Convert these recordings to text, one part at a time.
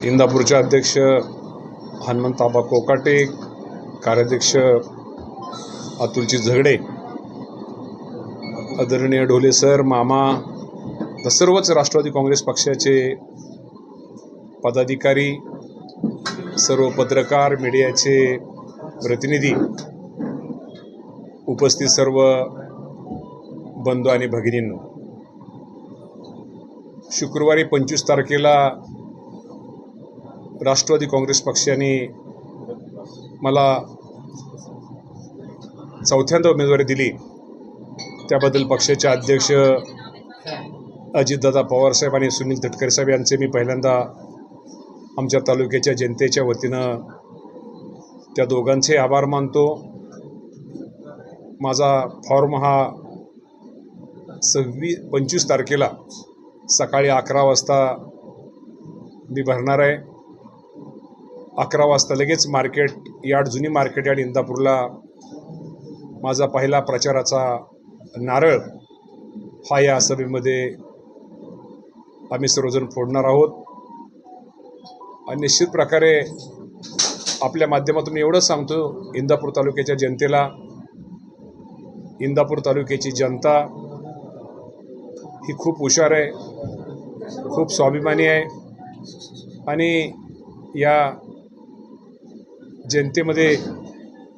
इंदापूरचे अध्यक्ष हनुमंताबा कोकाटे कार्याध्यक्ष अतुलजी झगडे आदरणीय ढोले सर मामा द सर्वच राष्ट्रवादी काँग्रेस पक्षाचे पदाधिकारी सर्व पत्रकार मीडियाचे प्रतिनिधी उपस्थित सर्व बंधू आणि भगिनींनो शुक्रवारी पंचवीस तारखेला राष्ट्रवादी काँग्रेस पक्षाने मला चौथ्यांदा उमेदवारी दिली. त्याबद्दल पक्षाचे अध्यक्ष अजितदादा पवारसाहेब आणि सुनील तटकरे साहेब यांचे मी पहिल्यांदा आमच्या तालुक्याच्या जनतेच्या वतीनं त्या दोघांचे आभार मानतो. माझा फॉर्म हा सव्वीस पंचवीस तारखेला सकाळी अकरा वाजता मी भरणार आहे. अकरा वाजता लगेच मार्केट यार्ड जुनी मार्केट यार्ड इंदापूरला माझा पहिला प्रचाराचा नारळ हा या सभेमध्ये आम्ही सर्वजण फोडणार आहोत. आणि निश्चित प्रकारे आपल्या माध्यमातून मी एवढंच सांगतो इंदापूर तालुक्याच्या जनतेला इंदापूर तालुक्याची जनता ही खूप हुशार आहे खूप स्वाभिमानी आहे. आणि या जनतेमध्ये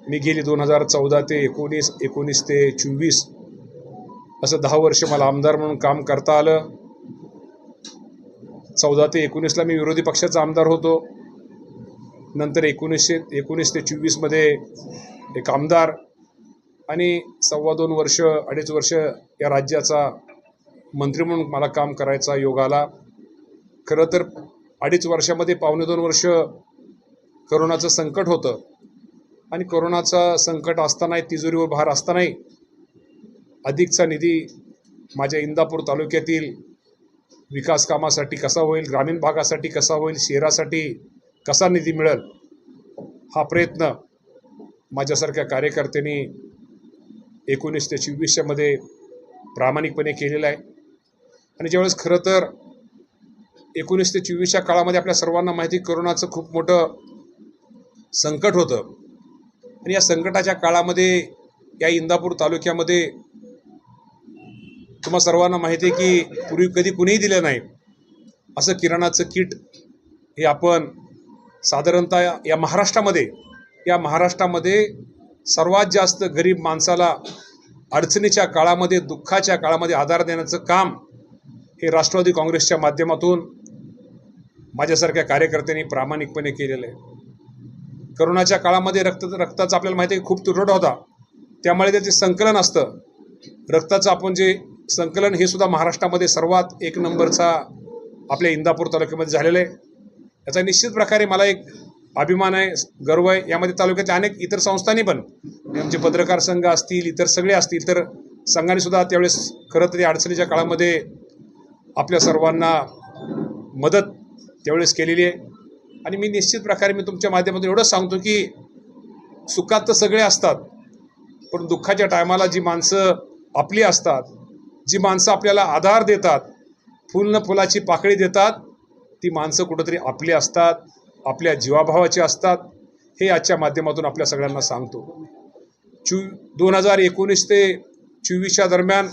मी गेली दोन हजार चौदा ते एकोणीस एकोणीस ते चोवीस असं दहा वर्ष मला आमदार म्हणून काम करता आलं. चौदा ते एकोणीसला मी विरोधी पक्षाचा आमदार होतो. नंतर एकोणीसशे एकोणीस ते चोवीसमध्ये एक आमदार आणि सव्वा दोन वर्ष अडीच वर्ष या राज्याचा मंत्री म्हणून मला काम करायचा योग आला. खरं तर अडीच वर्षामध्ये पावणे दोन वर्ष करोनाचं संकट होतं. आणि करोनाचं संकट असतानाही तिजोरीवर भार असतानाही अधिकचा निधी माझ्या इंदापूर तालुक्यातील विकास कामासाठी कसा होईल ग्रामीण भागासाठी कसा होईल शहरासाठी कसा निधी मिळेल हा प्रयत्न माझ्यासारख्या कार्यकर्त्यांनी एकोणीस ते चोवीसच्यामध्ये प्रामाणिकपणे केलेला आहे. आणि ज्यावेळेस खरं तर एकोणीस ते चोवीसच्या काळामध्ये आपल्या सर्वांना माहिती आहे, करोनाचं खूप मोठं संकट होतं. आणि या संकटाच्या काळामध्ये या इंदापूर तालुक्यामध्ये तुम्हा सर्वांना माहिती आहे की पूर्वी कधी कुणीही दिलं नाही. असं किराणाचं किट हे आपण साधारणतः या महाराष्ट्रामध्ये या महाराष्ट्रामध्ये सर्वात जास्त गरीब माणसाला अडचणीच्या काळामध्ये दुःखाच्या काळामध्ये आधार देण्याचं काम हे राष्ट्रवादी काँग्रेसच्या माध्यमातून माझ्यासारख्या कार्यकर्त्यांनी प्रामाणिकपणे केलेलं आहे. करोनाच्या काळामध्ये रक्त रक्ताचा आपल्याला माहिती आहे खूप तुटवडा होता. त्यामुळे त्याचे संकलन असतं रक्ताचं आपण जे संकलन हे सुद्धा महाराष्ट्रामध्ये सर्वात एक नंबरचा आपल्या इंदापूर तालुक्यामध्ये झालेलं आहे. याचा निश्चित प्रकारे मला एक अभिमान आहे गर्व आहे. यामध्ये तालुक्यातल्या अनेक इतर संस्थांनी पण आमचे पत्रकार संघ असतील इतर सगळे असतील तर संघाने सुद्धा त्यावेळेस खरं तर या अडचणीच्या काळामध्ये आपल्या सर्वांना मदत त्यावेळेस केलेली आहे. आणि मी निश्चित प्रकारे मी तुमच्या माध्यमातून एवढंच सांगतो की सुखात तर सगळे असतात पण दुःखाच्या टायमाला जी माणसं आपली असतात जी माणसं आपल्याला आधार देतात फुलनं फुलाची पाकळी देतात ती माणसं कुठंतरी आपली असतात आपल्या जीवाभावाची असतात हे आजच्या माध्यमातून आपल्या सगळ्यांना सांगतो. चू दोन हजार एकोणीस ते चोवीसच्या दरम्यान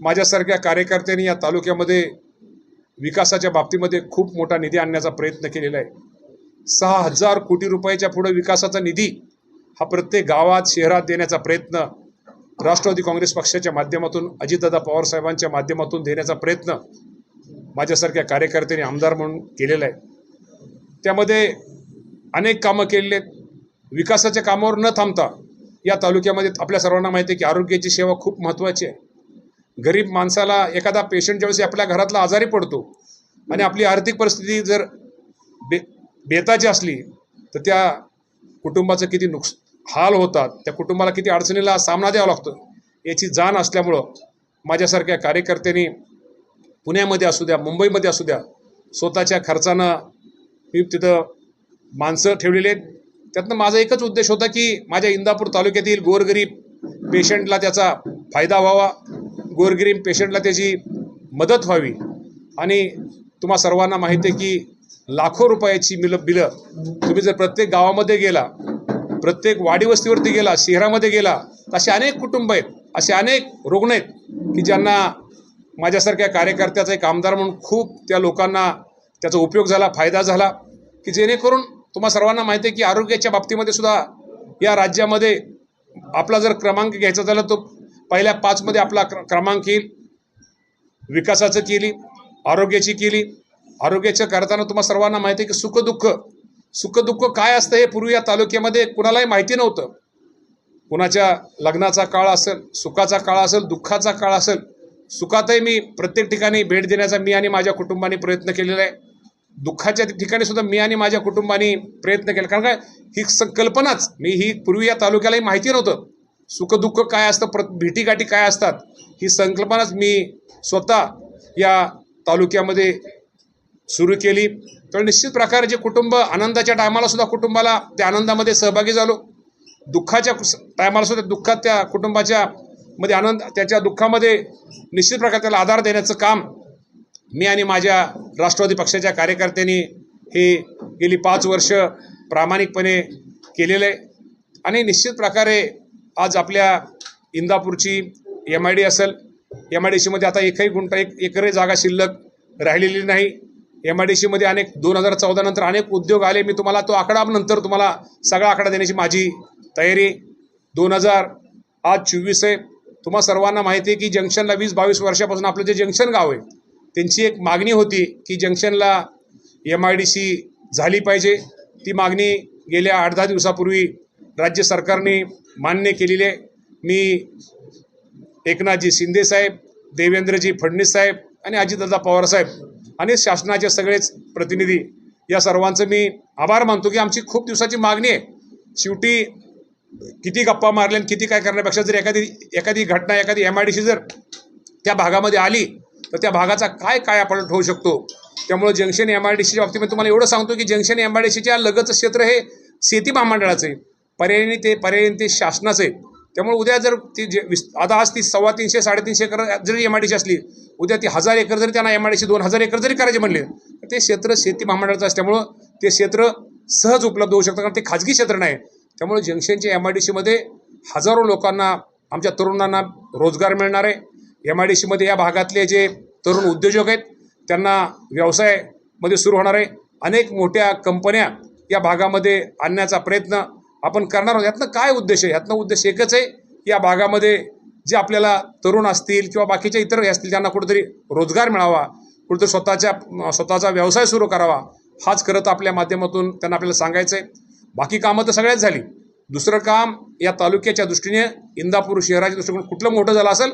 माझ्यासारख्या कार्यकर्त्यांनी या तालुक्यामध्ये विकासाच्या बाबतीमध्ये खूप मोठा निधी आणण्याचा प्रयत्न केलेला आहे. सहा हजार कोटी रुपयाच्या पुढे विकासाचा निधी हा प्रत्येक गावात शहरात देण्याचा प्रयत्न राष्ट्रवादी काँग्रेस पक्षाच्या माध्यमातून अजितदादा पवारसाहेबांच्या माध्यमातून देण्याचा प्रयत्न माझ्यासारख्या कार्यकर्त्यांनी आमदार म्हणून केलेला आहे. त्यामध्ये अनेक कामं केलेली आहेत. विकासाच्या कामावर न थांबता या तालुक्यामध्ये आपल्या सर्वांना माहिती आहे की आरोग्याची सेवा खूप महत्त्वाची आहे. गरीब माणसाला एखादा पेशंट ज्यावेळेस आपल्या घरातला आजारी पडतो आणि आपली आर्थिक परिस्थिती जर बे बेताची असली तर त्या कुटुंबाचं किती नुकस हाल होतात. त्या कुटुंबाला किती अडचणीला सामना द्यावा लागतो. याची जाण असल्यामुळं माझ्यासारख्या कार्यकर्त्यांनी पुण्यामध्ये असू द्या मुंबईमध्ये असू द्या स्वतःच्या खर्चानं मी तिथं माणसं ठेवलेली आहेत. त्यातनं माझा एकच उद्देश होता की माझ्या इंदापूर तालुक्यातील गोरगरीब पेशंटला त्याचा फायदा व्हावा गोरगरीब पेशंटला त्याची मदत व्हावी. आणि तुम्हा सर्वांना माहिती आहे की लाखो रुपयाची मिल बिलं तुम्ही जर प्रत्येक गावामध्ये गेला प्रत्येक वाडीवस्तीवरती गेला शहरामध्ये गेला तर असे अनेक कुटुंब आहेत असे अनेक रुग्ण आहेत की ज्यांना माझ्यासारख्या कार्यकर्त्याचा एक आमदार म्हणून खूप त्या लोकांना त्याचा उपयोग झाला फायदा झाला की जेणेकरून तुम्हा सर्वांना माहिती आहे की आरोग्याच्या बाबतीमध्ये सुद्धा या राज्यामध्ये आपला जर क्रमांक घ्यायचा झाला तो पहिल्या पाचमध्ये आपला क्र क्रमांक येईल. विकासाचं केली आरोग्याची केली. आरोग्याचं करताना तुम्हाला सर्वांना माहिती आहे की सुखदुःख सुखदुःख काय असतं हे पूर्वी या तालुक्यामध्ये कुणालाही माहिती नव्हतं. कुणाच्या लग्नाचा काळ असेल सुखाचा काळ असेल दुःखाचा काळ असेल सुखातही मी प्रत्येक ठिकाणी भेट देण्याचा मी आणि माझ्या कुटुंबाने प्रयत्न केलेला आहे. दुःखाच्या ठिकाणी सुद्धा मी आणि माझ्या कुटुंबाने प्रयत्न केला. कारण काय? ही संकल्पनाच. मी ही पूर्वी या तालुक्यालाही माहिती नव्हतं. सुखदुःख काय असतं प्र भेटीगाठी काय असतात ही संकल्पनाच मी स्वतः या तालुक्यामध्ये सुरू केली. तर निश्चित प्रकारे जे कुटुंब आनंदाच्या टायमाला सुद्धा कुटुंबाला त्या आनंदामध्ये सहभागी झालो. दुःखाच्या टायमाला सुद्धा दुःखात त्या कुटुंबाच्या मध्ये आनंद त्याच्या दुःखामध्ये निश्चित प्रकारे त्याला आधार देण्याचं काम मी आणि माझ्या राष्ट्रवादी पक्षाच्या कार्यकर्त्यांनी हे गेली पाच वर्ष प्रामाणिकपणे केलेलं आहे आणि निश्चित प्रकारे आज आपल्या इंदापूरची एम आय डी असेल एम आय डी सीमध्ये आता एकही गुंठा एक एकरही जागा शिल्लक राहिलेली नाही. एम आय डी सीमध्ये अनेक दोन हजार चौदा नंतर अनेक उद्योग आले. मी तुम्हाला तो आकडा नंतर तुम्हाला सगळा आकडा देण्याची माझी तयारी. दोन हजार आज चोवीस आहे. तुम्हा सर्वांना माहिती आहे की जंक्शनला वीस बावीस वर्षापासून आपलं जे जंक्शन गाव आहे त्यांची एक मागणी होती की जंक्शनला एम आय डी सी झाली पाहिजे. ती मागणी गेल्या आठ दहा दिवसापूर्वी राज्य सरकारने मान्य केलेली आहे. मी एकनाथजी शिंदेसाहेब देवेंद्रजी फडणवीस साहेब आणि अजितदादा पवारसाहेब आणि शासनाचे सगळेच प्रतिनिधी या सर्वांचं मी आभार मानतो की आमची खूप दिवसाची मागणी आहे. शेवटी किती गप्पा मारल्या आणि किती काय करण्यापेक्षा जर एखादी एखादी घटना एखादी एम आय डी सी जर त्या भागामध्ये आली तर त्या भागाचा काय काय आपण होऊ शकतो? त्यामुळे जंक्शन एम आय डी सीच्या बाबतीत मी तुम्हाला एवढं सांगतो की जंक्शन एम आय डी सीच्या लगतचं क्षेत्र हे शेती महामंडळाचं आहे. पर्यायी ते पर्यायी ते शासनाचं आहे. त्यामुळे उद्या जर ती जे विस आता आज ती सव्वा तीनशे साडेतीनशे एकर जरी एम आय डी सी असली उद्या ती हजार एकर जरी त्यांना एम आय डी सी दोन हजार एकर जरी करायचे म्हणले तर ते क्षेत्र शेती महामंडळाचं असल्यामुळं ते क्षेत्र सहज उपलब्ध होऊ शकतं कारण ते खाजगी क्षेत्र नाही. त्यामुळे जंक्शनच्या एम आय डी सीमध्ये हजारो लोकांना आमच्या तरुणांना रोजगार मिळणार आहे. एम आय डी सीमध्ये या भागातले जे तरुण उद्योजक आहेत त्यांना व्यवसायमध्ये सुरू होणार आहे अनेक मोठ्या कंपन्या या भागामध्ये आणण्याचा प्रयत्न आपण करणार आहोत. यातनं काय उद्देश आहे? यातनं उद्देश एकच आहे की या भागामध्ये जे आपल्याला तरुण असतील किंवा बाकीच्या इतर हे असतील त्यांना कुठेतरी रोजगार मिळावा कुठेतरी स्वतःच्या स्वतःचा व्यवसाय सुरू करावा हाच करत आपल्या माध्यमातून त्यांना आपल्याला सांगायचं आहे. बाकी कामं तर सगळ्याच झाली. दुसरं काम या तालुक्याच्या दृष्टीने इंदापूर शहराच्या दृष्टिकोन कुठलं मोठं झालं असेल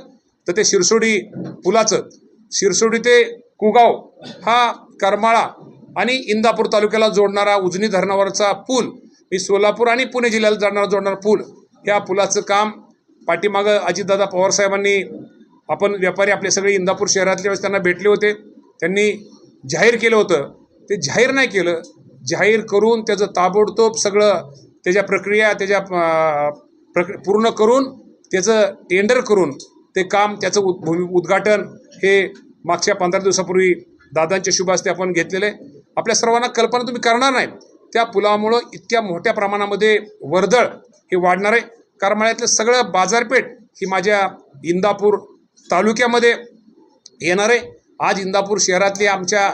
तर ते शिरसोडी पुलाचं शिरसोडी ते कुगाव हा करमाळा आणि इंदापूर तालुक्याला जोडणारा उजनी धरणावरचा पूल मी सोलापूर आणि पुणे जिल्ह्याला जाणारा जोडणारा पूल ह्या पुलाचं काम पाठीमागं अजितदादा पवारसाहेबांनी आपण व्यापारी आपले सगळे इंदापूर शहरातले वेळेस त्यांना भेटले होते. त्यांनी जाहीर केलं होतं. ते जाहीर नाही केलं. जाहीर करून त्याचं ताबडतोब सगळं त्याच्या प्रक्रिया त्याच्या प्रक प्रक्रि पूर्ण करून त्याचं टेंडर करून ते काम त्याचं उद भूमी उद्घाटन हे मागच्या पंधरा दिवसापूर्वी दादांच्या शुभ हस्ते आपण घेतलेलं आहे. आपल्या सर्वांना कल्पना तुम्ही करणार नाही त्या पुलामुळं इतक्या मोठ्या प्रमाणामध्ये वर्दळ हे वाढणार आहे. करमाळ्यातलं सगळं बाजारपेठ ही माझ्या इंदापूर तालुक्यामध्ये येणार आहे. आज इंदापूर शहरातले आमच्या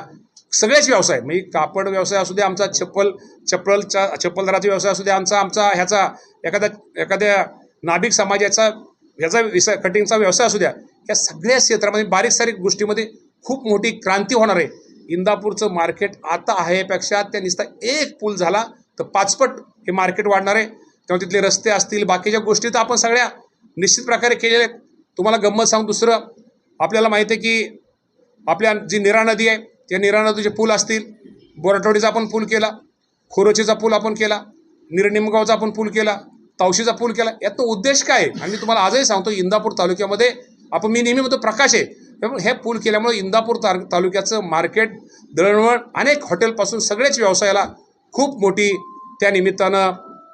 सगळेच व्यवसाय म्हणजे कापड व्यवसाय असू दे आमचा चप्पल चप्पलचा चप्पलदाराचा व्यवसाय असू दे आमचा आमचा ह्याचा एखाद्या एखाद्या नाभिक समाजाचा ह्याचा विसा कटिंगचा व्यवसाय असू द्या या सगळ्या क्षेत्रामध्ये बारीक सारीक गोष्टीमध्ये खूप मोठी क्रांती होणार आहे. इंदापूरचं मार्केट आता आहेपेक्षा त्या निस्ता एक पूल झाला तर पाचपट हे मार्केट वाढणार आहे. तेव्हा तिथले रस्ते असतील बाकीच्या गोष्टी तर आपण सगळ्या निश्चित प्रकारे केलेल्या आहेत. तुम्हाला गंमत सांग दुसरं आपल्याला माहिती आहे की आपल्या जी निरा नदी आहे त्या निरा नदीचे पूल असतील. बोराटवाडीचा आपण पूल केला खोरोचीचा पूल आपण केला निरनिमगावचा आपण पूल केला तावशीचा पूल केला. यातनं उद्देश काय? आहे आणि मी तुम्हाला आजही सांगतो इंदापूर तालुक्यामध्ये आपण मी नेहमी म्हणतो प्रकाश आहे. त्यामुळे हे पूल केल्यामुळे इंदापूर तार तालुक्याचं मार्केट दळणवळ अनेक हॉटेलपासून सगळेच व्यवसायाला खूप मोठी त्या निमित्तानं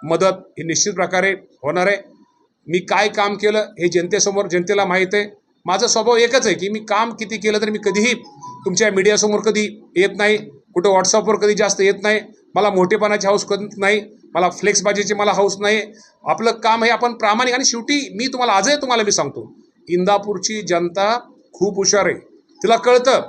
मदत ही निश्चित प्रकारे होणार आहे. मी काय काम केलं हे जनतेसमोर जनतेला माहीत आहे. माझा स्वभाव एकच आहे की मी काम किती केलं तर मी कधीही तुमच्या मीडियासमोर कधी येत नाही. कुठं व्हॉट्सअपवर कधी जास्त येत नाही. मला मोठेपणाची हाऊस कधी नाही. मला फ्लेक्सबाजीची मला हौस नाही. आपलं काम हे आपण प्रामाणिक आणि शेवटी मी तुम्हाला आजही तुम्हाला मी सांगतो इंदापूरची जनता खूप हुशार आहे. तिला कळतं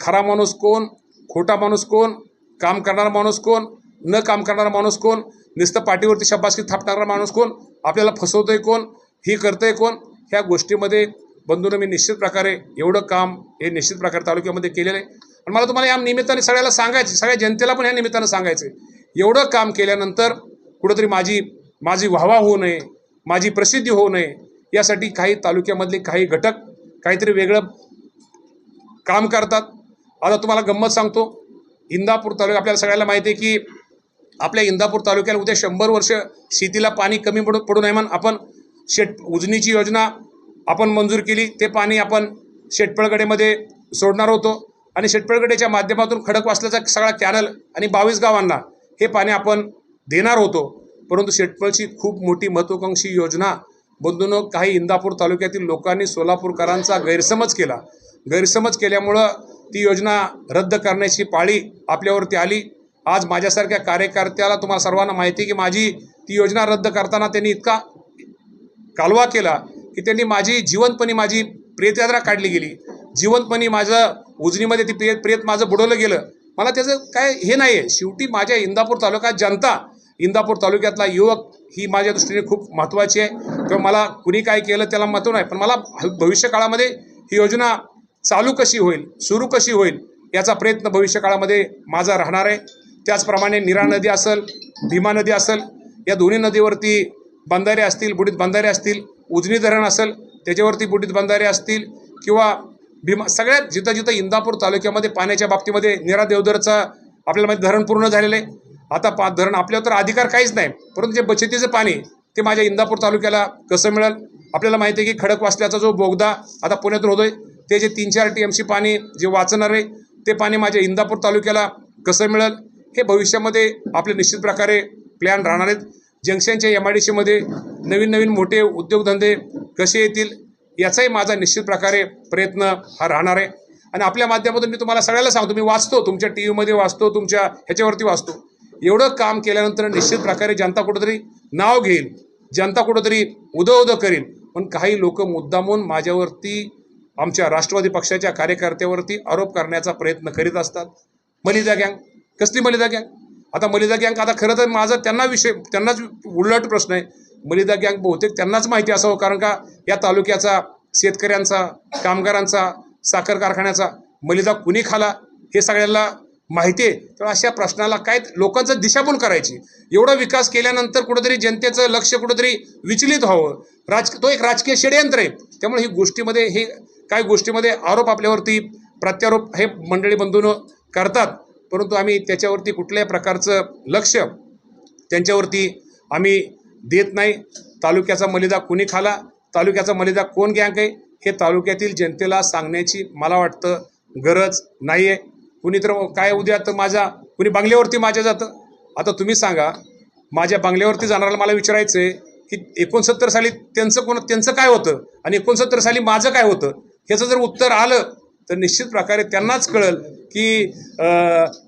खरा माणूस कोण खोटा माणूस कोण काम करणारा माणूस कोण न काम करणारा माणूस कोण नुसतं पाठीवरती शब्बासकी थापणारा माणूस कोण आपल्याला फसवतोय कोण ही करतंय कोण ह्या गोष्टीमध्ये बंधूनं मी निश्चित प्रकारे एवढं काम हे निश्चित प्रकारे तालुक्यामध्ये केलेलं आहे. आणि मला तुम्हाला या निमित्ताने सगळ्याला सांगायचं सगळ्या जनतेला पण या निमित्तानं सांगायचं आहे. एवढं काम केल्यानंतर कुठंतरी माझी माझी वाहवा होऊ नये माझी प्रसिद्धी होऊ नये यासाठी काही तालुक्यामधले काही घटक काहीतरी वेगळं काम करतात. आता तुम्हाला गंमत सांगतो. इंदापूर तालुका आपल्याला सगळ्याला माहिती आहे की आपल्या इंदापूर तालुक्याला उद्या शंभर वर्ष शेतीला पाणी कमी पडू पडू नये म्हणून आपण शेट उजनीची योजना आपण मंजूर केली. ते पाणी आपण शेटपळगडेमध्ये सोडणार होतो. आणि शेटपळगडेच्या माध्यमातून खडकवासल्याचा सगळा कॅनल आणि बावीस गावांना हे पाणी आपण देणार होतो. परंतु शेटपळची खूप मोठी महत्त्वाकांक्षी योजना बंधूनं काही इंदापूर तालुक्यातील लोकांनी सोलापूरकरांचा गैरसमज केला. गैरसमज केल्यामुळं ती योजना रद्द करण्याची पाळी आपल्यावरती आली. आज माझ्यासारख्या कार्यकर्त्याला तुम्हाला सर्वांना माहिती आहे की माझी ती योजना रद्द करताना त्यांनी इतका कालवा केला की त्यांनी माझी जीवनपणी माझी प्रेतयात्रा काढली गेली. जीवनपणी माझं उजनीमध्ये ती प्रेत प्रेत माझं बुडवलं गेलं. मला त्याचं काय हे नाही आहे शेवटी माझ्या इंदापूर तालुक्यात जनता इंदापूर तालुक्यातला युवक ही माझ्या दृष्टीने खूप महत्त्वाची आहे. किंवा मला कुणी काय केलं त्याला महत्त्व नाही. पण मला भविष्य काळामध्ये ही योजना चालू कशी होईल सुरू कशी होईल याचा प्रयत्न भविष्य काळामध्ये माझा राहणार आहे. त्याचप्रमाणे निरा नदी असेल भीमा नदी असेल या दोन्ही नदीवरती बंधारे असतील बुडीत बंधारे असतील उजनी धरण असेल त्याच्यावरती बुडीत बंधारे असतील किंवा भीमा सगळ्यात जिथं जिथं इंदापूर तालुक्यामध्ये पाण्याच्या बाबतीमध्ये निरा देवधरचा आपल्याला माहिती धरण पूर्ण झालेलं आहे. आता पा धरण आपल्यावर तर अधिकार काहीच नाही. परंतु जे बचतीचं पाणी ते माझ्या इंदापूर तालुक्याला कसं मिळेल? आपल्याला माहिती आहे की खडकवासल्याचा जो बोगदा आता पुण्यातून होतोय ते जे तीन चार टी एम सी पाणी जे वाचणार आहे ते पाणी माझ्या इंदापूर तालुक्याला कसं मिळेल? हे भविष्यामध्ये आपले निश्चित प्रकारे प्लॅन राहणार आहेत. जंक्शनच्या एम आय डी सीमध्ये नवीन नवीन मोठे उद्योगधंदे कसे येतील? याचाही माझा निश्चित प्रकारे प्रयत्न हा राहणार आहे. आणि आपल्या माध्यमातून मी तुम्हाला सगळ्याला सांगतो मी वाचतो तुमच्या टी व्हीमध्ये वाचतो तुमच्या ह्याच्यावरती वाचतो. एवढं काम केल्यानंतर निश्चित प्रकारे जनता कुठंतरी नाव घेईल जनता कुठंतरी उदं उदं करील पण काही लोक मुद्दामून माझ्यावरती आमच्या राष्ट्रवादी पक्षाच्या कार्यकर्त्यावरती आरोप करण्याचा प्रयत्न करीत असतात. मलिदा गँग. कसली मलिदा गँग? आता मलिदा गँग आता खरं तर माझा त्यांना विषय त्यांनाच उलट प्रश्न आहे. मलिदा गँग बहुतेक त्यांनाच माहिती असावं कारण का या तालुक्याचा शेतकऱ्यांचा कामगारांचा साखर कारखान्याचा मलिदा कुणी खाला हे सगळ्यांना माहिती आहे. तर अशा प्रश्नाला काय लोकांचं दिशाभूल करायची. एवढा विकास केल्यानंतर कुठंतरी जनतेचं लक्ष कुठंतरी विचलित व्हावं. राज तो एक राजकीय षडयंत्र आहे. त्यामुळे ही गोष्टीमध्ये हे काही गोष्टीमध्ये आरोप आपल्यावरती प्रत्यारोप हे मंडळी बंधून करतात. परंतु आम्ही त्याच्यावरती कुठल्याही प्रकारचं लक्ष त्यांच्यावरती आम्ही देत नाही. तालुक्याचा मलिदा कुणी खाला? तालुक्याचा मलिदा कोण गँग आहे? हे तालुक्यातील जनतेला सांगण्याची मला वाटतं गरज नाही आहे कुणी तर काय उद्या तर माझ्या कुणी बंगल्यावरती माझ्या जातं? आता तुम्ही सांगा माझ्या बंगल्यावरती जाणाऱ्याला मला विचारायचं आहे की एकोणसत्तर साली त्यांचं कोण त्यांचं काय होतं? आणि एकोणसत्तर साली माझं काय होतं? ह्याचं जर उत्तर आलं तर निश्चित प्रकारे त्यांनाच कळेल की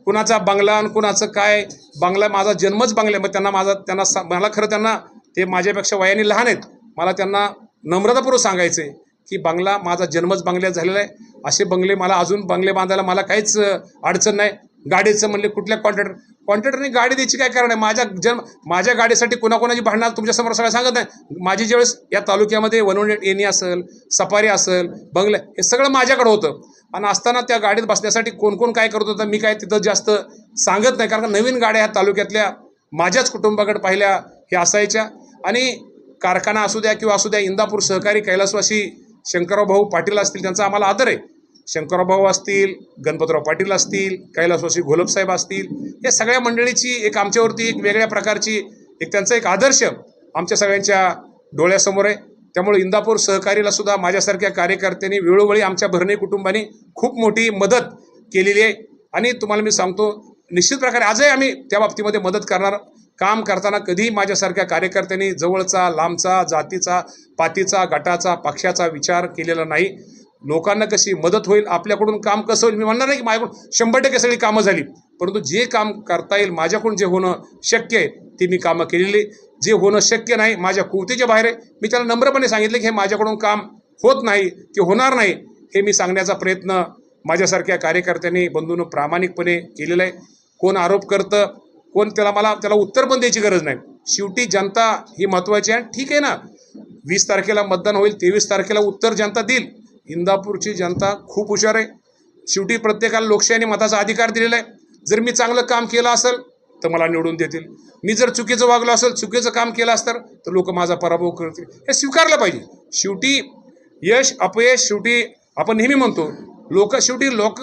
कुणाचा बंगला आणि कुणाचं काय? बंगला माझा जन्मच बंगला मग त्यांना माझा त्यांना सा मला खरं त्यांना ते माझ्यापेक्षा वयाने लहान आहेत. मला त्यांना नम्रतापूर्वक सांगायचं आहे की बंगला माझा जन्मच बंगल्यात झालेला आहे. असे बंगले मला अजून बंगले बांधायला मला काहीच अडचण नाही. गाडीचं म्हणले कुठल्या कॉन्ट्रॅक्टर कॉन्ट्रॅक्टरने गाडी द्यायची काय कारण आहे? माझ्या जन्म माझ्या गाडीसाठी कोणाकोणाची भांडणार तुमच्यासमोर सगळं सांगत नाही. माझी ज्यावेळेस या तालुक्यामध्ये वनवण एनी असेल सफारी असेल बंगले हे सगळं माझ्याकडं होतं. आणि असताना त्या गाडीत बसण्यासाठी कोण कोण काय करत होतं मी काय तिथं जास्त सांगत नाही. कारण का नवीन गाड्या ह्या तालुक्यातल्या माझ्याच कुटुंबाकडे पाहिल्या हे असायच्या. आणि कारखाना असू द्या किंवा असू द्या इंदापूर सहकारी कैलासवासी शंकरराव भाऊ पाटील असतील त्यांचा आम्हाला आदर आहे. शंकरभाऊ असतील गणपतराव पाटील असतील कैलासवासी घोलपसाहेब असतील या सगळ्या मंडळीची एक आमच्यावरती एक वेगळ्या प्रकारची एक त्यांचा एक आदर्श आमच्या सगळ्यांच्या डोळ्यासमोर आहे. त्यामुळे इंदापूर सहकारीला सुद्धा माझ्यासारख्या कार्यकर्त्यांनी वेळोवेळी आमच्या भरणे कुटुंबाने खूप मोठी मदत केलेली आहे. आणि तुम्हाला मी सांगतो निश्चित प्रकारे आजही आम्ही त्या बाबतीमध्ये मदत करणार काम करताना कधीही माझ्यासारख्या कार्यकर्त्यांनी जवळचा लांबचा जातीचा पातीचा गटाचा पक्षाचा विचार केलेला नाही. लोकांना कशी मदत होईल आपल्याकडून काम कसं होईल मी म्हणणार नाही की माझ्याकडून शंभर टक्के सगळी कामं झाली. परंतु जे काम करता येईल माझ्याकडून जे होणं शक्य आहे ते मी कामं केलेली. जे होणं शक्य नाही माझ्या कुवतीच्या बाहेर आहे. मी त्याला नम्रपणे सांगितलं की हे माझ्याकडून काम होत नाही की होणार नाही हे मी सांगण्याचा प्रयत्न माझ्यासारख्या कार्यकर्त्यांनी बंधूनं प्रामाणिकपणे केलेला आहे. कोण आरोप करतं कोण त्याला मला त्याला उत्तर पण द्यायची गरज नाही. शेवटी जनता ही महत्त्वाची आहे. ठीक आहे ना? वीस तारखेला मतदान होईल तेवीस तारखेला उत्तर जनता देईल. इंदापूरची जनता खूप हुशार आहे. शेवटी प्रत्येकाला लोकशाहीने मताचा अधिकार दिलेला आहे. जर मी चांगलं काम केलं असेल तर मला निवडून देतील. मी जर चुकीचं वागलो असेल चुकीचं काम केलं असतं तर लोक माझा पराभव करतील. हे स्वीकारलं पाहिजे. शेवटी यश अपयश शेवटी आपण नेहमी म्हणतो लोक शेवटी लोक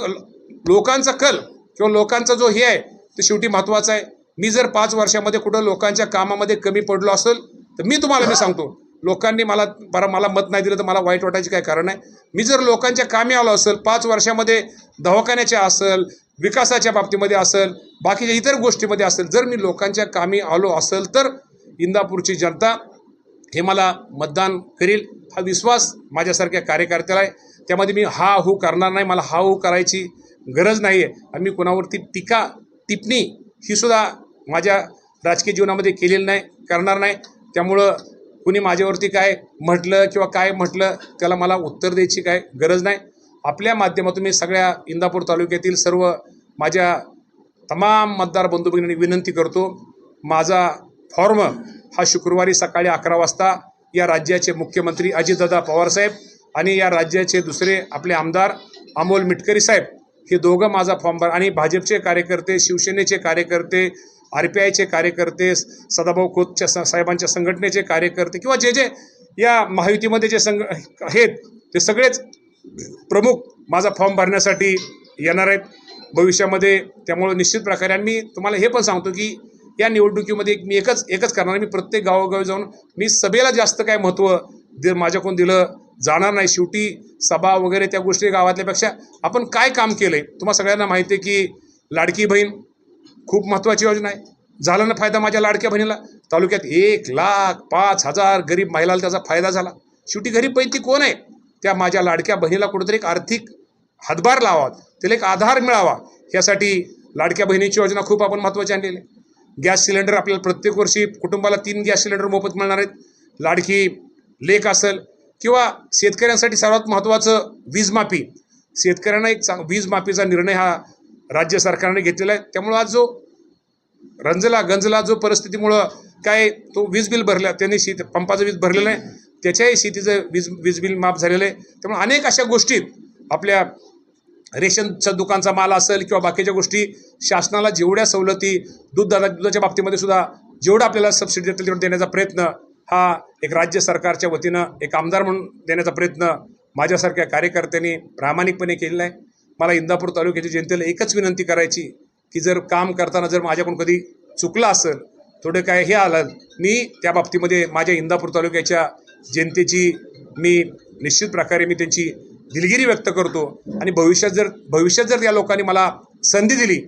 लोकांचा कल किंवा लोकांचा जो हे आहे ते शेवटी महत्त्वाचा आहे. मी जर पाच वर्षामध्ये कुठं लोकांच्या कामामध्ये कमी पडलो असेल तर मी तुम्हाला मी सांगतो लोकांनी मला बरं मला मत नाही दिलं तर मला वाईट वाटायचे काय कारण आहे मी जर लोकांच्या कामी आलो असेल पाच वर्षामध्ये दवाखान्याच्या असेल विकासाच्या बाबतीमध्ये असेल बाकीच्या इतर गोष्टीमध्ये असेल जर मी लोकांच्या कामी आलो असेल तर इंदापूरची जनता हे मला मतदान करील हा विश्वास माझ्यासारख्या कार्यकर्त्याला आहे. त्यामध्ये मी हा हू करणार नाही मला हा हू करायची गरज नाही आहे आणि मी कोणावरती टीका टिप्पणी ही सुद्धा माझ्या राजकीय जीवनामध्ये केलेली नाही करणार नाही. त्यामुळं कुणी माझ्यावरती काय म्हटलं किंवा काय म्हटलं त्याला मला उत्तर द्यायची काय गरज नाही. आपल्या माध्यमातून मी सगळ्या इंदापूर तालुक्यातील सर्व माझ्या तमाम मतदार बंधू भगिनी विनंती करतो माझा फॉर्म हा शुक्रवारी सकाळी अकरा वाजता या राज्याचे मुख्यमंत्री अजितदादा पवारसाहेब आणि या राज्याचे दुसरे आपले आमदार अमोल मिटकरी साहेब हे दोघं माझा फॉर्म भर आणि भाजपचे कार्यकर्ते शिवसेनेचे कार्यकर्ते आर पी आयचे कार्यकर्ते सदाभाऊ खोतच्या स- साहेबांच्या संघटनेचे कार्यकर्ते किंवा जे जे या महायुतीमध्ये जे संघ आहेत ते सगळेच प्रमुख माझा फॉर्म भरण्यासाठी येणार आहेत. भविष्यामध्ये त्यामुळं निश्चित प्रकारे आणि मी तुम्हाला हे पण सांगतो की या निवडणुकीमध्ये एक मी एकच एकच करणार आहे. मी प्रत्येक गावोगावी जाऊन मी सभेला जास्त काय महत्त्व दे माझ्याकडून दिलं जाणार नाही. शेवटी सभा वगैरे त्या गोष्टी गावातल्यापेक्षा आपण काय काम केलं आहे तुम्हाला सगळ्यांना माहिती आहे की लाडकी बहीण खूप महत्त्वाची योजना आहे. झाला ना फायदा माझ्या लाडक्या बहिणीला? तालुक्यात एक लाख पाच हजार गरीब महिलाला त्याचा फायदा झाला. शेवटी गरीब बहीण ती कोण आहे? त्या माझ्या लाडक्या बहिणीला कुठेतरी एक आर्थिक हातभार लावा त्याला एक आधार मिळावा. यासाठी लाडक्या बहिणीची योजना खूप आपण महत्त्वाची आणलेली आहे. गॅस सिलेंडर आपल्याला प्रत्येक वर्षी कुटुंबाला तीन गॅस सिलेंडर मोफत मिळणार आहेत. लाडकी लेख असेल किंवा शेतकऱ्यांसाठी सर्वात महत्त्वाचं वीजमाफी. शेतकऱ्यांना एक चांग वीजमाफीचा निर्णय हा राज्य सरकारने घेतलेला आहे. त्यामुळं आज जो रंजला गंजला जो परिस्थितीमुळं काय तो वीज बिल भरला त्यांनी शेत पंपाचं वीज भरलेलं आहे. त्याच्याही शेतीचं वीज वीज बिल माफ झालेलं आहे. त्यामुळे अनेक अशा गोष्टीत आपल्या रेशनचा दुकानचा माल असेल किंवा बाकीच्या गोष्टी शासनाला जेवढ्या सवलती दूध दादा दुधाच्या बाबतीमध्ये सुद्धा जेवढं आपल्याला सबसिडी देतील तेवढं देण्याचा प्रयत्न हा एक राज्य सरकारच्या वतीनं एक आमदार म्हणून देण्याचा प्रयत्न माझ्यासारख्या कार्यकर्त्यांनी प्रामाणिकपणे केलेला आहे. मला इंदापूर तालुक्याच्या जनतेला एकच विनंती करायची की जर काम करताना जर माझ्याकडून कधी चुकलं असेल थोडं काय हे आलं मी त्या बाबतीमध्ये माझ्या इंदापूर तालुक्याच्या जनतेची मी निश्चित प्रकारे मी त्यांची दिलगिरी व्यक्त करतो. आणि भविष्यात जर भविष्यात जर या लोकांनी मला संधी दिली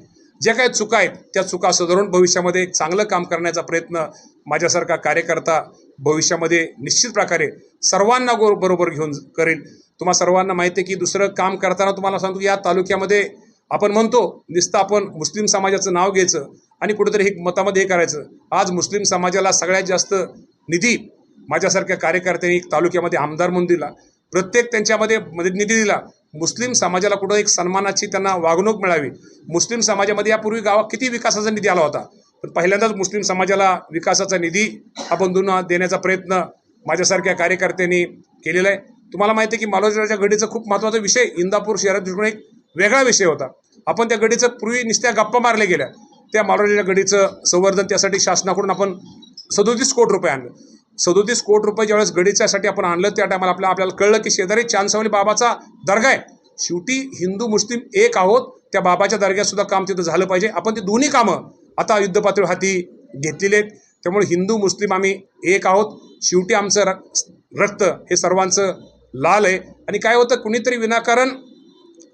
ज्या काही चुका आहेत त्या चुका सुधारून भविष्यामध्ये एक चांगलं काम करण्याचा प्रयत्न माझ्यासारखा कार्यकर्ता भविष्यामध्ये निश्चित प्रकारे सर्वांना गो बरोबर घेऊन करेल तुम्हा सर्वांना माहिती आहे की दुसरं काम करताना तुम्हाला सांगतो की या तालुक्यामध्ये आपण म्हणतो नुसतं आपण मुस्लिम समाजाचं नाव घ्यायचं आणि कुठेतरी हे मतामध्ये हे करायचं. आज मुस्लिम समाजाला सगळ्यात जास्त निधी माझ्यासारख्या कार्यकर्त्यांनी एक तालुक्यामध्ये आमदार म्हणून दिला. प्रत्येक त्यांच्यामध्ये मध्ये निधी दिला. मुस्लिम समाजाला कुठं एक सन्मानाची त्यांना वागणूक मिळावी. मुस्लिम समाजामध्ये यापूर्वी गावात किती विकासाचा निधी आला होता? पण पहिल्यांदाच मुस्लिम समाजाला विकासाचा निधी आपण बंधूंना देण्याचा प्रयत्न माझ्यासारख्या कार्यकर्त्यांनी केलेला आहे. तुम्हाला माहिती आहे की मालोजीरावच्या गडीचा खूप महत्त्वाचा विषय इंदापूर शहरात दृष्टीने एक वेगळा विषय होता. आपण त्या गडीचं पूर्वी नुसत्या गप्पा मारल्या गेल्या. त्या मालोजीच्या गडीचं संवर्धन त्यासाठी शासनाकडून आपण सदोतीस कोटी रुपये आणलं. सदोतीस कोटी रुपये ज्यावेळेस गडीच्यासाठी आपण आणलं त्या टायमाला आपल्या आपल्याला कळलं की शेजारी चांदसावली बाबाचा दर्गा आहे. शेवटी हिंदू मुस्लिम एक आहोत. त्या बाबाच्या दर्ग्यातसुद्धा काम तिथं झालं पाहिजे. आपण ते दोन्ही कामं आता युद्धपातळी हाती घेतलेली आहेत. त्यामुळे हिंदू मुस्लिम आम्ही एक आहोत. शेवटी आमचं रक्त हे सर्वांचं लाल आहे. आणि काय होतं कुणीतरी विनाकारण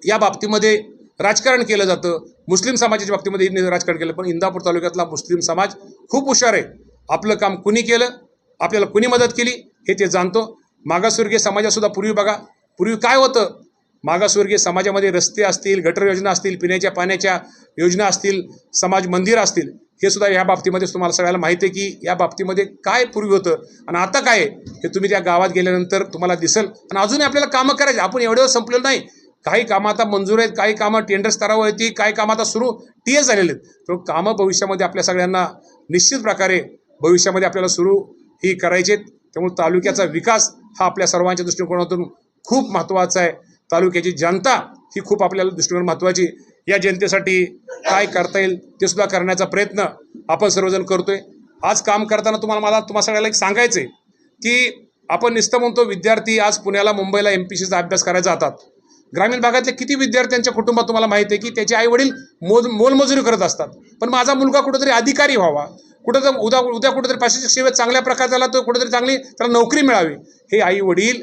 या बाबतीमध्ये राजकारण केलं जातं. मुस्लिम समाजाच्या बाबतीमध्ये राजकारण केलं पण इंदापूर तालुक्यातला मुस्लिम समाज खूप हुशार आहे. आपलं काम कुणी केलं आपल्याला कुणी मदत केली हे ते जाणतो. मागासवर्गीय समाजातसुद्धा पूर्वी बघा पूर्वी काय होतं मागासवर्गीय समाजामध्ये रस्ते असतील गटर योजना असतील पिण्याच्या पाण्याच्या योजना असतील समाज मंदिर असतील हे सुद्धा ह्या बाबतीमध्ये तुम्हाला सगळ्याला माहिती आहे की या बाबतीमध्ये काय पूर्वी होतं आणि आता काय आहे हे तुम्ही त्या गावात गेल्यानंतर तुम्हाला दिसेल. आणि अजूनही आपल्याला कामं करायची आपण एवढं संपलेलं नाही. काही कामं आता मंजूर आहेत काही कामं टेंडर स्तरावर होती काही कामं आता सुरू टी एस झालेले आहेत. तर कामं भविष्यामध्ये आपल्या सगळ्यांना निश्चित प्रकारे भविष्यामध्ये आपल्याला सुरू ही करायचे आहेत. त्यामुळे तालुक्याचा विकास हा आपल्या सर्वांच्या दृष्टिकोनातून खूप महत्त्वाचा आहे. तालुक्याची जनता ही खूप आपल्याला दृष्टिकोन महत्त्वाची या जनतेसाठी काय करता येईल ते सुद्धा करण्याचा प्रयत्न आपण सर्वजण करतोय. आज काम करताना तुम्हाला मला तुम्हाला सगळ्याला एक सांगायचं आहे की आपण नुसतं म्हणतो विद्यार्थी आज पुण्याला मुंबईला एम पी सीचा अभ्यास करायला जातात. ग्रामीण भागातले किती विद्यार्थ्यांच्या कुटुंबात तुम्हाला माहिती आहे की त्याचे आई वडील मोज मोलमजुरी करत असतात. पण माझा मुलगा कुठेतरी अधिकारी व्हावा. कुठं उद्या उद्या कुठेतरी प्रशासक सेवेत चांगल्या प्रकारे झाला तो कुठेतरी चांगली त्याला नोकरी मिळावी. हे आई वडील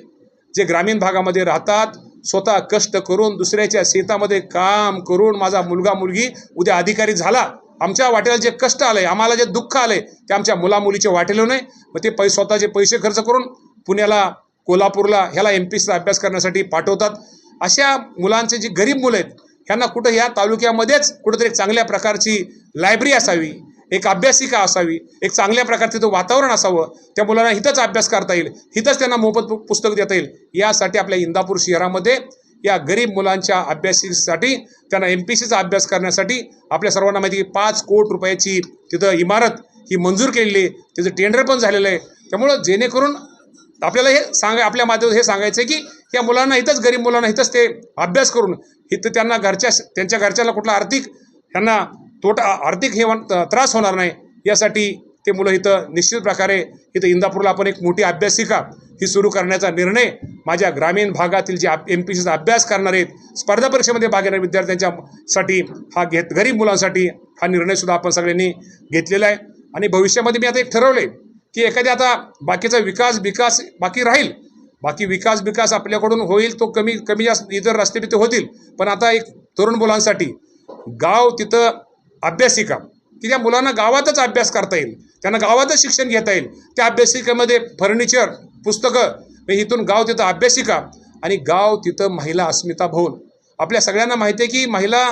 जे ग्रामीण भागामध्ये राहतात स्वतः कष्ट करून दुसऱ्याच्या शेतामध्ये काम करून माझा मुलगा मुलगी उद्या अधिकारी झाला. आमच्या वाटेला जे कष्ट आलंय आम्हाला जे दुःख आलंय ते आमच्या मुलामुलीचे वाटेला नाही. मग ते पै स्वतःचे पैसे खर्च करून पुण्याला कोल्हापूरला ह्याला एम पी सीचा अभ्यास करण्यासाठी पाठवतात. अशा मुलांचे जी गरीब मुलं आहेत ह्यांना कुठं या तालुक्यामध्येच कुठंतरी चांगल्या प्रकारची लायब्ररी असावी. एक अभ्यासिका असावी एक चांगल्या प्रकारचं तिथं वातावरण असावं त्या मुलांना हिथंच अभ्यास करता येईल हिथंच त्यांना मोफत पुस्तक देता येईल. यासाठी आपल्या इंदापूर शहरामध्ये या गरीब मुलांच्या अभ्यासासाठी त्यांना एम पी सीचा अभ्यास करण्यासाठी आपल्या सर्वांना माहिती की पाच कोट रुपयाची तिथं इमारत ही मंजूर केलेली आहे. तिथं टेंडर पण झालेलं आहे. त्यामुळं जेणेकरून आपल्याला हे सांगा आपल्या माध्यमात हे सांगायचं आहे की या मुलांना इथंच गरीब मुलांना इथंच ते अभ्यास करून इथं त्यांना घरच्या त्यांच्या घरच्याला कुठला आर्थिक त्यांना तोटा आर्थिक हे त्रास होणार नाही. यासाठी ते मुलं इथं निश्चित प्रकारे इथं इंदापूरला आपण एक मोठी अभ्यासिका ही सुरू करण्याचा निर्णय माझ्या ग्रामीण भागातील जे एम पी सीचा अभ्यास करणार आहेत स्पर्धा परीक्षेमध्ये भाग घेणाऱ्या विद्यार्थ्यांच्यासाठी हा घेत गरीब मुलांसाठी हा निर्णयसुद्धा आपण सगळ्यांनी घेतलेला आहे. आणि भविष्यामध्ये मी आता एक ठरवलं आहे की एखाद्या आता बाकीचा विकास विकास बाकी राहील. बाकी विकास विकास आपल्याकडून होईल तो कमी कमी जास्त इतर रस्ते तिथे होतील. पण आता एक तरुण मुलांसाठी गाव तिथं अभ्यासिका. की त्या मुलांना गावातच अभ्यास करता येईल. त्यांना गावातच शिक्षण घेता येईल. त्या अभ्यासिकेमध्ये फर्निचर पुस्तकं म्हणजे इथून गाव तिथं अभ्यासिका आणि गाव तिथं महिला अस्मिता भवन. आपल्या सगळ्यांना माहिती आहे की महिला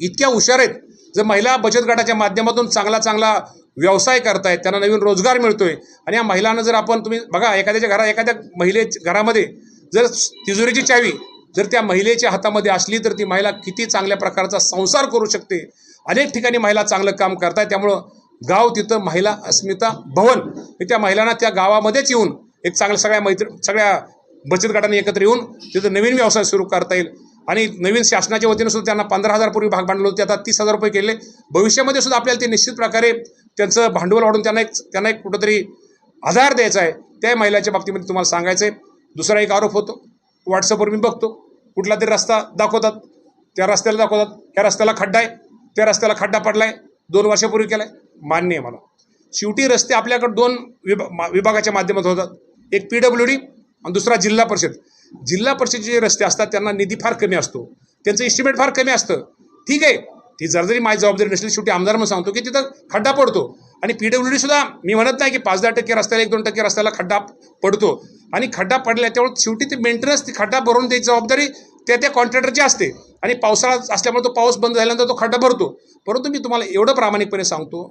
इतक्या हुशार आहेत. जर महिला बचत गटाच्या माध्यमातून चांगला चांगला व्यवसाय करतायत त्यांना नवीन रोजगार मिळतोय आणि या महिलांना जर आपण तुम्ही बघा एखाद्याच्या घरा एखाद्या महिले घरामध्ये जर तिजोरीची चावी जर त्या महिलेच्या हातामध्ये असली तर ती महिला किती चांगल्या प्रकारचा संसार करू शकते. अनेक ठिकाणी महिला चांगलं काम करतायत त्यामुळं गाव तिथं महिला अस्मिता भवन त्या महिलांना त्या गावामध्येच येऊन एक चांगलं सगळ्या मैत्री सगळ्या बचत गटांनी एकत्र येऊन तिथं नवीन व्यवसाय सुरू करता येईल. आणि नवीन शासनाच्या वतीनं सुद्धा त्यांना पंधरा हजार पूर्वी भाग भांडवल होते. आता तीस हजार रुपये केले. भविष्यामध्ये सुद्धा आपल्याला ते निश्चित प्रकारे त्यांचं भांडवल वाढून त्यांना एक त्यांना एक कुठंतरी आधार द्यायचा आहे. त्या महिलाच्या बाबतीमध्ये तुम्हाला सांगायचं आहे दुसरा एक आरोप होतो. व्हॉट्सअपवर मी बघतो. कुठला तरी रस्ता दाखवतात. त्या रस्त्याला दाखवतात. त्या रस्त्याला खड्डा आहे. त्या रस्त्याला खड्डा पडला आहे दोन वर्षापूर्वी केला आहे मान्य आहे मला. शेवटी रस्ते आपल्याकडे दोन विभा मा- विभागाच्या माध्यमात होतात. एक पी डब्ल्यू डी आणि दुसरा जिल्हा परिषद. जिल्हा परिषदचे जे रस्ते असतात त्यांना निधी फार कमी असतो. त्यांचं इस्टिमेट फार कमी असतं. ठीक आहे. ती जर जरी माझी जबाबदारी नसली शेवटी आमदार म्हणून सांगतो की तिथं खड्डा पडतो. आणि पी डब्ल्यू डी सुद्धा मी म्हणत नाही की पाच दहा टक्के रस्त्याला एक दोन टक्के रस्त्याला खड्डा पडतो. आणि खड्डा पडल्या त्यामुळे शेवटी ती मेंटेनन्स ती खड्डा भरून द्यायची जबाबदारी त्या त्या कॉन्ट्रॅक्टरची असते. आणि पावसाळा असल्यामुळे तो पाऊस बंद झाल्यानंतर तो खड्डा भरतो. परंतु मी तुम्हाला एवढं प्रामाणिकपणे सांगतो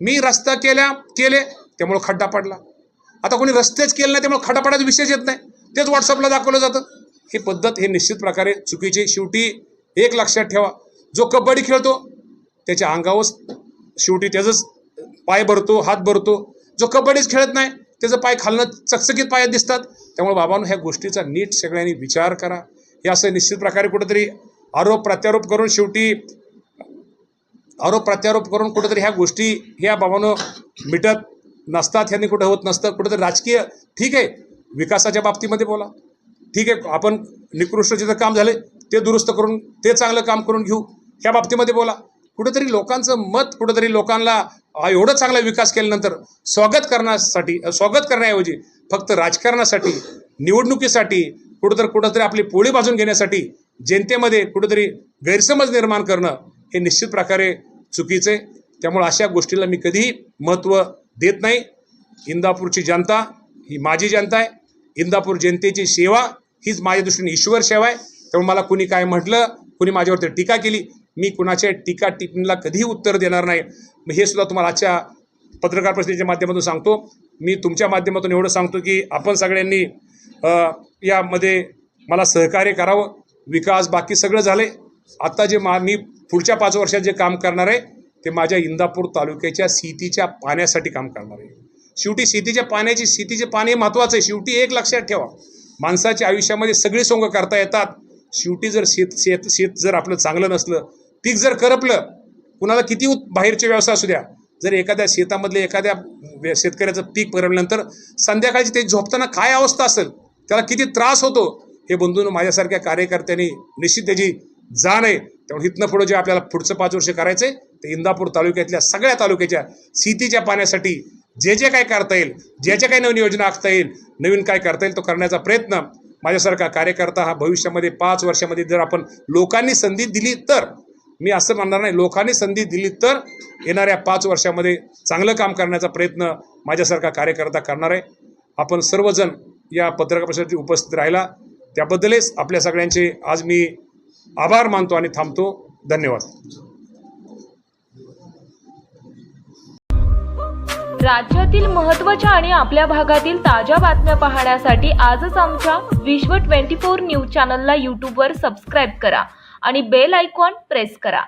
मी रस्ता केल्या केले त्यामुळे खड्डा पडला. आता कोणी रस्तेच केले नाही त्यामुळे खड्डा पडायचा विषयच येत नाही. तेच व्हॉट्सअपला दाखवलं जातं. ही पद्धत हे निश्चित प्रकारे चुकीची शेवटी एक लक्षात ठेवा. जो कबड्डी खेळतो त्याच्या अंगावर शेवटी त्याचंच पाय भरतो हात भरतो. जो कबड्डीच खेळत नाही त्याचं पाय खालणं चकचकीत पायात दिसतात. त्यामुळे बाबांनो ह्या गोष्टीचा नीट सगळ्यांनी विचार करा. हे असं निश्चित प्रकारे कुठंतरी आरोप प्रत्यारोप करून शेवटी आरोप प्रत्यारोप करून कुठंतरी ह्या गोष्टी ह्या बाबानं मिटत नसतात ह्यांनी कुठं होत नसतं. कुठंतरी राजकीय ठीक आहे विकासाच्या बाबतीमध्ये बोला. ठीक आहे आपण निकृष्ट जिथं काम झाले ते दुरुस्त करून ते चांगलं काम करून घेऊ. ह्या बाबतीमध्ये बोला. कुठंतरी लोकांचं मत कुठंतरी लोकांना एवढं चांगला विकास केल्यानंतर स्वागत करण्यासाठी स्वागत करण्याऐवजी फक्त राजकारणासाठी निवडणुकीसाठी कुठंतरी कुठंतरी आपली पोळी बाजून घेण्यासाठी जनतेमध्ये कुठंतरी गैरसमज निर्माण करणं हे निश्चित प्रकारे चुकीचं आहे. त्यामुळे अशा गोष्टीला मी कधीही महत्त्व देत नाही. इंदापूरची जनता ही माझी जनता आहे. इंदापूर जनतेची सेवा हीच माझ्या दृष्टीने ईश्वर सेवा आहे. त्यामुळे मला कुणी काय म्हटलं कुणी माझ्यावरती टीका केली मी कुणाच्या टीका टिप्पणीला कधीही उत्तर देणार नाही. मग हे सुद्धा तुम्हाला आजच्या पत्रकार परिषदेच्या माध्यमातून सांगतो. मी तुमच्या माध्यमातून एवढं सांगतो की आपण सगळ्यांनी यामध्ये मला सहकार्य करावं. विकास बाकी सगळं झालं. आहे आत्ता जे मा मी पुढच्या पाच वर्षात जे काम करणार आहे ते माझ्या इंदापूर तालुक्याच्या शेतीच्या पाण्यासाठी काम करणार आहे. शेवटी शेतीच्या पाण्याची शेतीचे पाणी हे महत्त्वाचं आहे. शेवटी एक लक्षात ठेवा. माणसाच्या आयुष्यामध्ये सगळी सोंग करता येतात. शेवटी जर शेत शेत शेत जर आपलं चांगलं नसलं पीक जर करपलं कुणाला किती बाहेरचे व्यवसाय असू द्या. जर एखाद्या शेतामधले एखाद्या व्य- शेतकऱ्याचं पीक परवल्यानंतर संध्याकाळची ते झोपताना काय अवस्था असेल त्याला किती त्रास होतो हे बंधून माझ्यासारख्या कार्यकर्त्यांनी निश्चित त्याची जाण आहे. त्यामुळे इथनं पुढं जे आपल्याला पुढचं पाच वर्ष करायचं आहे ते इंदापूर तालुक्यातल्या सगळ्या तालुक्याच्या शेतीच्या पाण्यासाठी जे जे काय करता येईल ज्या ज्या काही नवीन योजना आखता येईल नवीन काय करता येईल तो करण्याचा प्रयत्न माझ्यासारखा कार्यकर्ता हा भविष्यामध्ये पाच वर्षामध्ये जर आपण लोकांनी संधी दिली तर मी असं म्हणणार नाही लोकांनी संधी दिली तर येणाऱ्या पाच वर्षामध्ये चांगलं काम करण्याचा प्रयत्न माझ्यासारखा कार्यकर्ता करणार आहे. आपण सर्वजण या पत्रकार परिषदेत उपस्थित राहिला. त्याबद्दलच आपल्या सगळ्यांचे आज मी आभार मानतो आणि थांबतो. धन्यवाद. राज्यातील महत्त्वाच्या आणि आपल्या भागातील ताज्या बातम्या पाहण्यासाठी आजच आमच्या विश्व 24 न्यूज चॅनलला यूट्यूबवर सबस्क्राईब करा आणि बेल आयकॉन प्रेस करा.